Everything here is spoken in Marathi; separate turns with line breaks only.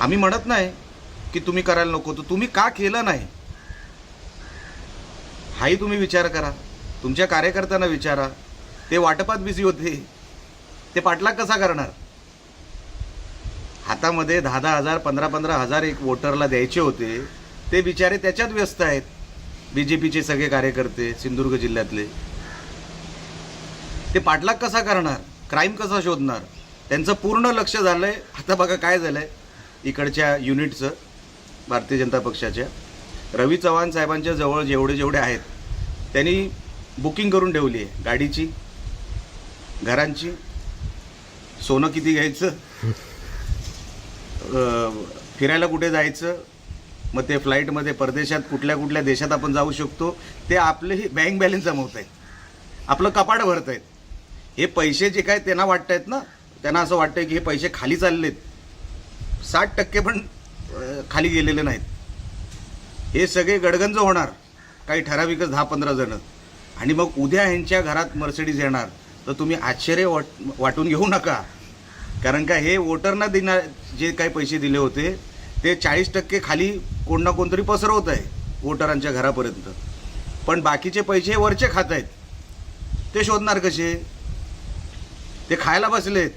आम्ही म्हणत नाही की तुम्ही करायला नको तर तुम्ही का केलं नाही? हाही तुम्ही विचार करा. तुमच्या कार्यकर्त्यांना विचारा. ते वाटपात बिझी होते. ते पाठलाग कसा करणार? हातामध्ये दहा दहा हजार पंधरा पंधरा हजार एक वोटरला द्यायचे होते. ते बिचारे त्याच्यात व्यस्त आहेत. बी जे पीचे सगळे कार्यकर्ते सिंधुदुर्ग जिल्ह्यातले. ते पाठलाग कसा करणार? क्राईम कसा शोधणार? त्यांचं पूर्ण लक्ष झालं आहे आता बघा काय झालं आहे इकडच्या युनिटचं भारतीय जनता पक्षाच्या. रवी चव्हाण साहेबांच्या जवळ जेवढे जेवढे आहेत त्यांनी बुकिंग करून ठेवली आहे गाडीची घरांची. सोनं किती घ्यायचं? फिरायला कुठे जायचं? मग ते फ्लाईटमध्ये परदेशात कुठल्या कुठल्या देशात आपण जाऊ शकतो? ते आपलेही बँक बॅलन्स जमवत आहेत. आपलं कपाट भरत आहेत. हे पैसे जे काय त्यांना वाटत आहेत ना त्यांना असं वाटतं की हे पैसे खाली चाललेत. साठ टक्के पण खाली गेलेले नाहीत. हे सगळे गडगंज होणार काही ठराविकच दहा पंधरा जणं. आणि मग उद्या ह्यांच्या घरात मर्सिडीज येणार तर तुम्ही आश्चर्य वाट वाटून घेऊ नका. कारण का हे वोटरना देणार जे काही पैसे दिले होते ते चाळीस टक्के खाली कोण ना कोणतरी पसरवत आहे वोटरांच्या घरापर्यंत. पण बाकीचे पैसे वरचे खात आहेत. ते शोधणार कसे? ते खायला बसलेत.